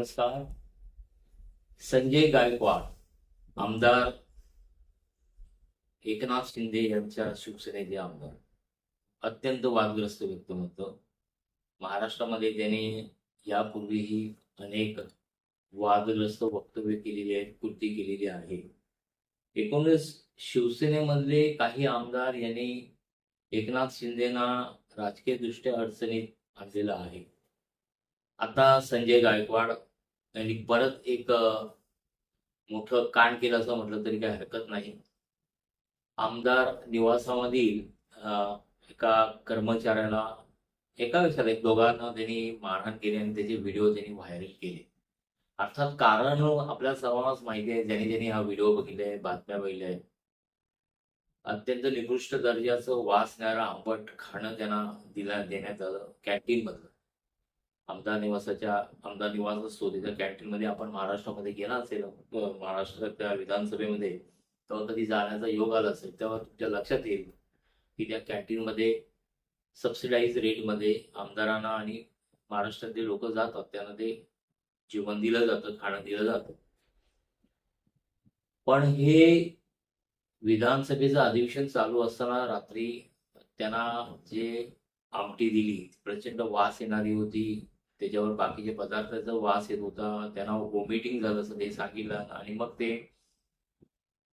नमस्कार. संजय गायकवाड आमदार एकनाथ शिंदे यांच्या शिवसेनेचे आमदार. अत्यंत वादग्रस्त व्यक्तिमत्व. महाराष्ट्रामध्ये त्यांनी यापूर्वीही अनेक वादग्रस्त वक्तव्य केलेली आहेत कृती केलेली आहे. एकूणच शिवसेनेमधले काही आमदार यांनी एकनाथ शिंदेना राजकीय दृष्ट्या अडचणीत आणलेलं आहे. आता संजय गायकवाड त्यांनी परत एक मोठ मोठं कांड केलं असं म्हटलं तरी काही हरकत नाही. आमदार निवासामधील एका कर्मचाऱ्याला एका विषयात एक दोघांना त्यांनी मारहाण केली आणि त्याचे व्हिडिओ त्यांनी व्हायरल केले. अर्थात कारण आपल्या सर्वांनाच माहिती आहे ज्यांनी ज्यांनी हा व्हिडिओ बघितले बातम्या बघितल्या अत्यंत निकृष्ट दर्जाचं वासणारा आंबट खाणं त्यांना दिला देण्यात आलं कॅन्टीन मधलं आमदार निवासाच्या आमदार निवास असतो त्याच्या कॅन्टीनमध्ये आपण महाराष्ट्रामध्ये गेला असेल महाराष्ट्राच्या विधानसभेमध्ये तेव्हा कधी जाण्याचा योग आला असेल तेव्हा तुमच्या लक्षात येईल की त्या कॅन्टीनमध्ये सबसिडाईज रेटमध्ये आमदारांना आणि महाराष्ट्रातले लोक जातात त्यांना ते जेवण दिलं जातं खाणं दिलं जातं. पण हे विधानसभेचं अधिवेशन चालू असताना रात्री त्यांना जे आमटी दिली प्रचंड वास येणारी होती त्याच्यावर बाकीचे पदार्थाचा वास येत होता त्यांना वॉमिटिंग झालं असं ते सांगितलं आणि मग ते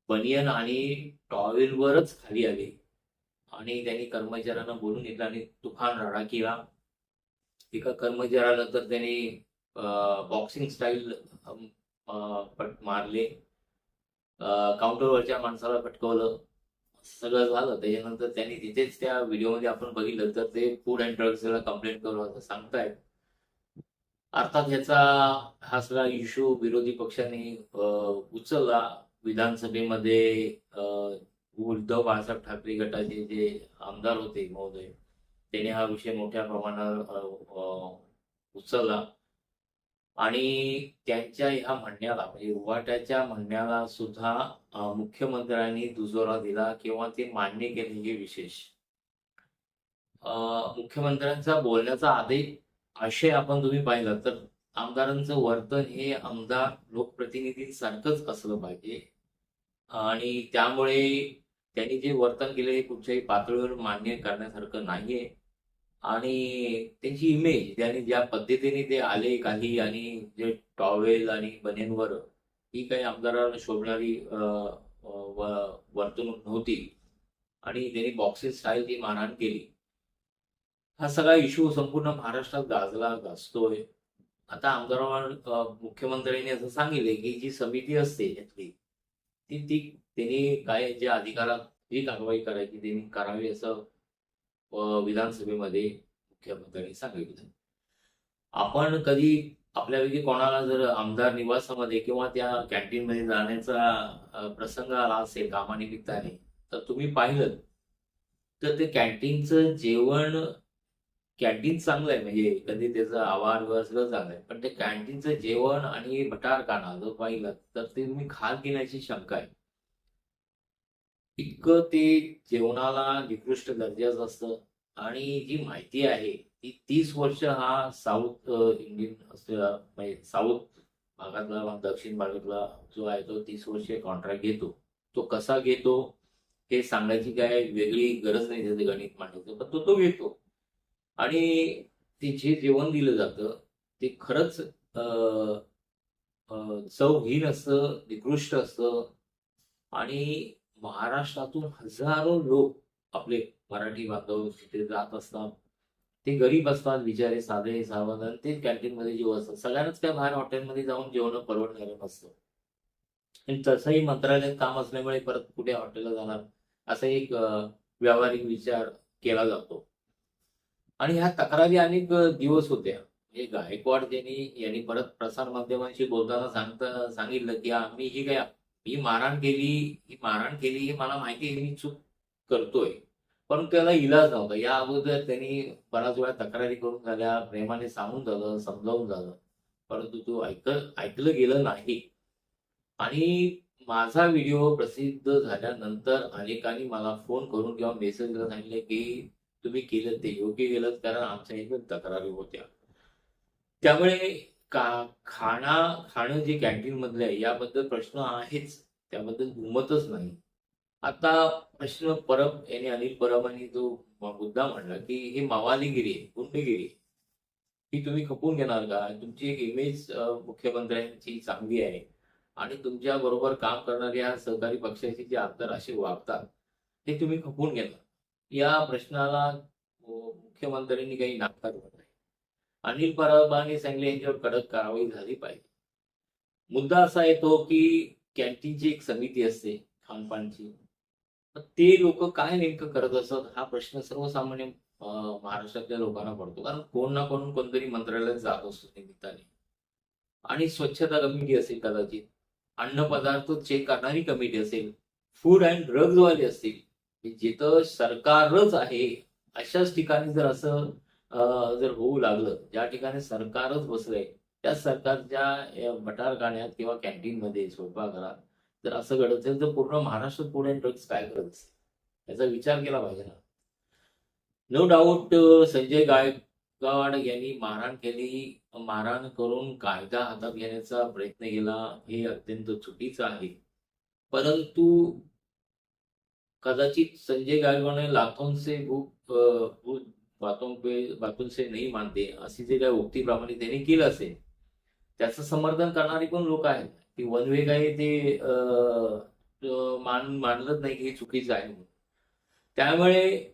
बनियन आणि टॉवेलवरच खाली आले. आणि त्यांनी कर्मचाऱ्यांना बोलून घेतलं आणि तुफान राडा केला. एका कर्मचाऱ्याला तर त्यांनी बॉक्सिंग स्टाईल पट मारले. काउंटरवरच्या माणसाला पटकवलं. सगळं झालं. त्याच्यानंतर त्यांनी तिथेच त्या व्हिडिओमध्ये आपण बघितलं तर ते फूड अँड ड्रग्सला कंप्लेंट करू असं सांगतायत. अर्थात याचा हा सगळा इश्यू विरोधी पक्षाने अं, उचलला. विधानसभेमध्ये उद्धव बाळासाहेब ठाकरे गटाचे जे आमदार होते महोदय त्यांनी हा विषय मोठ्या प्रमाणावर उचलला. आणि त्यांच्या ह्या म्हणण्याला म्हणजे उवाट्याच्या म्हणण्याला सुद्धा मुख्यमंत्र्यांनी दुजोरा दिला किंवा ते मान्य केले हे विशेष. अं, मुख्यमंत्र्यांचा बोलण्याचा आदेश आशय आपण तुम्ही पाहिला तर आमदारांचं वर्तन हे आमदार लोकप्रतिनिधींसारखंच असलं पाहिजे. आणि त्यामुळे त्यांनी जे वर्तन केलं हे कुठच्याही पातळीवर मान्य करण्यासारखं नाहीये. आणि त्यांची इमेज त्यांनी ज्या पद्धतीने ते आले काही आणि जे टॉवेल आणि बनेनवर ही काही आमदारांना शोभणारी वर्तणूक नव्हती. आणि त्यांनी बॉक्सिंग स्टाईल ती मारहाण केली. हा सगळा इश्यू संपूर्ण महाराष्ट्रात गाजला गाजतोय. आता आमदारांवर मुख्यमंत्र्यांनी असं सांगितले की जी समिती असते यातली ती ती त्यांनी काय ज्या अधिकारात जी कारवाई करायची त्यांनी करावी असं विधानसभेमध्ये मुख्यमंत्र्यांनी सांगितलं. आपण कधी आपल्यापैकी कोणाला जर आमदार निवासामध्ये किंवा त्या कॅन्टीनमध्ये जाण्याचा प्रसंग आला असेल कामानिमित्ताने तर तुम्ही पाहिलं तर ते कॅन्टीनचं जेवण कॅन्टीन चांगलं आहे म्हणजे कधी त्याचा आवार वगैरे सगळं चांगलं आहे. पण ते कॅन्टीनचं जेवण आणि बटार काना जर पाहिलं तर ते तुम्ही खाल घेण्याची शंका आहे. इतकं ते जेवणाला निकृष्ट दर्जाचं असतं. आणि जी माहिती आहे ती तीस वर्ष हा साऊथ इंडियन असलेला म्हणजे साऊथ भागातला दक्षिण भागातला जो आहे तो तीस वर्ष कॉन्ट्रॅक्ट घेतो. तो कसा घेतो हे सांगायची काय वेगळी गरज नाही त्याचं गणित मांडायचं पण तो तो घेतो. आणि ते जे जेवण दिलं जातं ते खरंच चवहीन असतं निकृष्ट असतं. आणि महाराष्ट्रातून हजारो लोक आपले मराठी बांधव तिथे जात असतात. ते गरीब असतात बिचारे साधे सावधान ते कॅन्टीन मध्ये असतात. सगळ्यांनाच काय बाहेर हॉटेलमध्ये जाऊन जेवण परवडणारं नसतं. आणि तसंही मंत्रालयात काम असल्यामुळे परत कुठे हॉटेलला जाणार असा एक व्यावहारिक विचार केला जातो. आणि ह्या तक्रारी अनेक दिवस होत्या हे गायकवाड त्यांनी यांनी परत प्रसार माध्यमांशी बोलताना सांगता सांगितलं की आम्ही ही काय ही मारहाण केली ही मारहाण केली हे मला माहिती आहे मी चूक करतोय. पण त्याला इलाज नव्हता. या अगोदर त्यांनी बऱ्याच वेळा तक्रारी करून झाल्या प्रेमाने सांगून झालं समजावून झालं. परंतु तो ऐक ऐकलं गेलं नाही. आणि माझा व्हिडिओ प्रसिद्ध झाल्यानंतर अनेकांनी मला फोन करून किंवा मेसेज सांगितले की तुम्ही केलं ते योग्य केलं कारण आमच्या इकडे तक्रारी होत्या. त्यामुळे का खाणा खाणं जे कॅन्टीन मधलं आहे याबद्दल प्रश्न आहेच. त्याबद्दल दुमतच नाही. आता प्रश्न परब यांनी अनिल परबांनी जो मुद्दा म्हणला की हे मावालीगिरी आहे गुंडगिरी आहे. ही तुम्ही खपून घेणार का? तुमची एक इमेज मुख्यमंत्र्यांची चांगली आहे. आणि तुमच्या बरोबर काम करणाऱ्या सहकारी पक्षाचे जे आमदार असे वागतात ते तुम्ही खपून घेणार. या प्रश्नाला मुख्यमंत्र्यांनी काही नाकार नाही. अनिल परबांनी सांगले यांच्यावर कडक कारवाई झाली पाहिजे. मुद्दा असा येतो की कॅन्टीनची एक समिती असते खानपानची. तर ते लोक काय नेमकं करत असत हा प्रश्न सर्वसामान्य महाराष्ट्रातल्या लोकांना पडतो. कारण कोण ना कोण कोणतरी मंत्रालयात जात असतो निमित्ताने. आणि स्वच्छता कमिटी असेल कदाचित अन्न पदार्थ चेक करणारी कमिटी असेल फूड अँड ड्रग्जवाले असतील जिथं सरकारच आहे अशाच ठिकाणी जर असं जर होऊ लागलं ज्या ठिकाणी सरकारच बसलंय त्या सरकारच्या मटार भटारखान्यात किंवा कॅन्टीन मध्ये स्वयंपाकघरात जर असं घडत असेल तर पूर्ण महाराष्ट्र फूड अँड काय करत असेल? याचा विचार केला पाहिजे ना. नो डाऊट संजय गायकवाड यांनी मारहाण केली. मारहाण करून कायदा हातात घेण्याचा प्रयत्न केला हे अत्यंत चुकीचं आहे. परंतु कदाचित संजय गायकवाड ने लाखों से भूक बातों पे बातों से नाही मानते अशी जे काही उक्तीप्रमाणे त्यांनी केलं असेल त्याचं समर्थन करणारी पण लोक आहेत. की वन वे काय ते मान मानलंच नाही की हे चुकीचं आहे म्हणून. त्यामुळे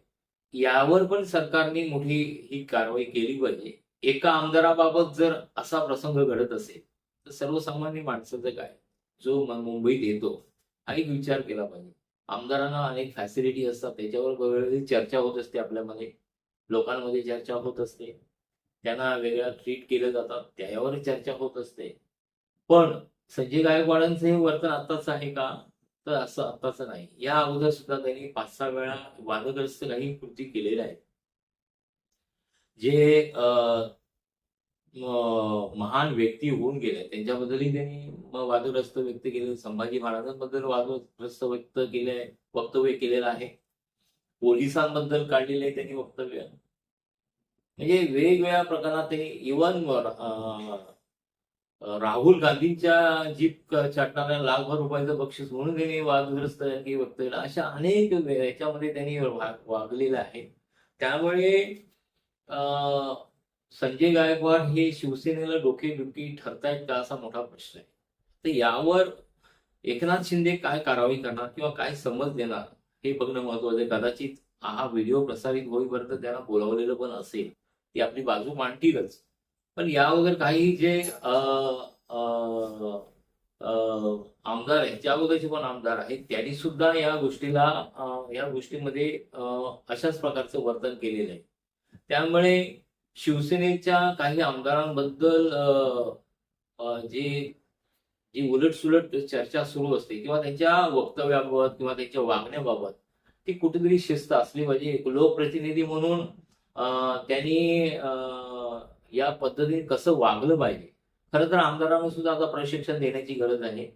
यावर पण सरकारने मोठी ही कारवाई केली पाहिजे. एका आमदाराबाबत जर असा प्रसंग घडत असेल तर सर्वसामान्य माणसाचं काय? जो मुंबईत येतो हा एक विचार केला पाहिजे. आमदारांना अनेक फॅसिलिटी असतात. त्याच्यावर वेगवेगळी चर्चा होत असते आपल्यामध्ये. लोकांमध्ये चर्चा होत असते. त्यांना वेगळ्या ट्रीट केलं जातात त्यावर चर्चा होत असते. पण संजय गायकवाडांचं हे वर्तन आताच आहे का? तर असं आताच नाही. या अगोदर सुद्धा त्यांनी पाच सहा वेळा वादग्रस्त काही कृती केलेल्या आहेत. जे महान व्यक्ती होऊन गेले. त्यांच्याबद्दलही त्यांनी वादग्रस्त व्यक्त केले. संभाजी महाराजांबद्दल वादग्रस्त व्यक्त केले वक्तव्य केलेलं आहे. पोलिसांबद्दल काढलेले त्यांनी वक्तव्य. म्हणजे वेगवेगळ्या प्रकारात त्यांनी इवन राहुल गांधींच्या जीप चाटणाऱ्या लाखभर रुपयाचं बक्षीस म्हणून त्यांनी वादग्रस्त यांनी केलं. अशा अनेक याच्यामध्ये त्यांनी वागलेलं आहे. त्यामुळे अं, संजय गायकवाड हे शिवसेनेला डोकेदुखी ठरतायत का असा मोठा प्रश्न आहे. तर यावर एकनाथ शिंदे काय कारवाई करणार किंवा काय समज देणार हे बघणं महत्वाचं आहे. कदाचित हा व्हिडिओ प्रसारित होईपर्यंत त्यांना बोलावलेलं पण असेल ती आपली बाजू मांडतीलच. पण या वगैरे काही जे आमदार आहेत ज्या अगोदरचे पण आमदार आहेत त्यांनी सुद्धा या गोष्टीला या गोष्टीमध्ये अशाच प्रकारचं वर्तन केलेलं आहे. त्यामुळे शिवसेनेच्या काही आमदारांबद्दल जे जी उलटसुलट चर्चा सुरू असते किंवा त्यांच्या वक्तव्याबाबत किंवा त्यांच्या वागण्याबाबत ती कुठेतरी शिस्त असली पाहिजे. एक लोकप्रतिनिधी म्हणून त्यांनी या पद्धतीने कसं वागलं पाहिजे. खरं तर आमदारांना सुद्धा आता प्रशिक्षण देण्याची गरज आहे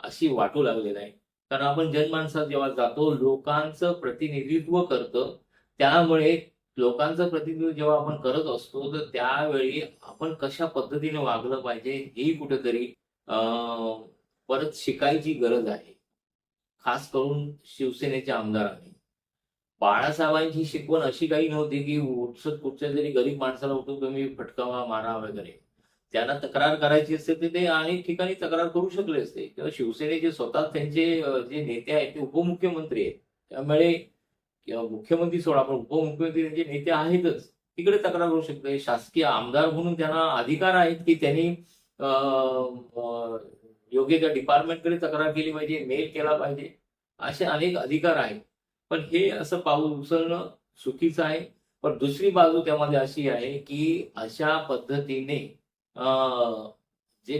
अशी वाटू लागलेलं आहे. कारण आपण जनमानसात जेव्हा जातो लोकांचं प्रतिनिधित्व करतं त्यामुळे लोकांचं प्रतिनिधित्व जेव्हा आपण करत असतो तर त्यावेळी आपण कशा पद्धतीने वागलं पाहिजे ही कुठेतरी अं, परत शिकायची गरज आहे. खास करून शिवसेनेच्या आमदारांनी. बाळासाहेबांची शिकवण अशी काही नव्हती की उठसत कुठच्या तरी गरीब माणसाला उठून तुम्ही फटकावा मारा वगैरे. त्यांना तक्रार करायची असते तर ते अनेक ठिकाणी तक्रार करू शकले असते. किंवा शिवसेनेचे स्वतः त्यांचे जे नेते आहेत ते उपमुख्यमंत्री आहेत. त्यामुळे किंवा मुख्यमंत्री सोडा पण उपमुख्यमंत्री त्यांचे नेते आहेतच तिकडे तक्रार करू शकते. शासकीय आमदार म्हणून त्यांना अधिकार आहेत की त्यांनी योग्य त्या डिपार्टमेंटकडे तक्रार केली पाहिजे मेल केला पाहिजे असे अनेक अधिकार आहेत. पण हे असं पाऊल उचलणं चुकीचं आहे. पण दुसरी बाजू त्यामध्ये अशी आहे की अशा पद्धतीने जे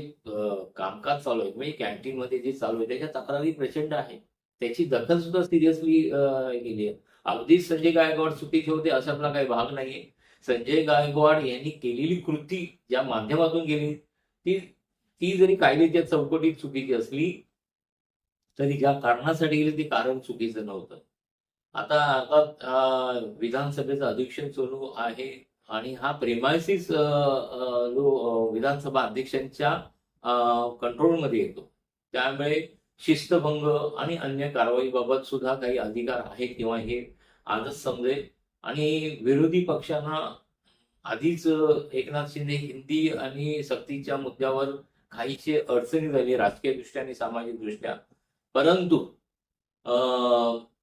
कामकाज चालू आहे म्हणजे कॅन्टीन मध्ये जे चालू आहे त्याच्या तक्रारी प्रचंड आहे त्याची दखल सुद्धा सिरियसली गेली आहे. अगदीच संजय गायकवाड चुकीचे होते अशातला काही भाग नाहीये. संजय गायकवाड यांनी केलेली कृती ज्या माध्यमातून गेली ती ती जरी कायद्याच्या चौकटीत चुकीची असली तरी ज्या कारणासाठी गेली ते कारण चुकीचं नव्हतं. आता आता विधानसभेचं अधिवेशन सुरू आहे आणि हा प्रेमायसिस जो विधानसभा अध्यक्षांच्या कंट्रोलमध्ये येतो. त्यामुळे शिस्तभंग आणि अन्य कारवाईबाबत सुद्धा काही अधिकार आहेत किंवा हे आजच समजेल आणि विरोधी पक्षांना आधीच एकनाथ शिंदे हिंदी आणि सक्तीच्या मुद्द्यावर काहीशे अडचणी झाली राजकीय दृष्ट्या आणि सामाजिक दृष्ट्या. परंतु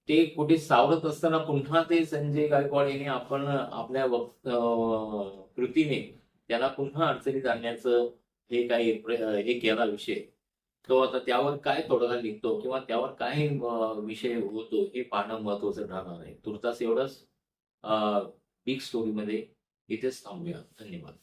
ते कुठे सावरत असताना पुन्हा ते संजय गायकवाड यांनी आपण आपल्या कृतीने त्यांना पुन्हा अडचणीत आणण्याचं हे काही हे केला विषय. तो आता त्यावर काय तोडगा निघतो किंवा त्यावर काय विषय होतो हे पाहणं महत्वाचं राहणार आहे. तुर्तास एवढंच बिग स्टोरीमध्ये इथेच थांबूया. धन्यवाद.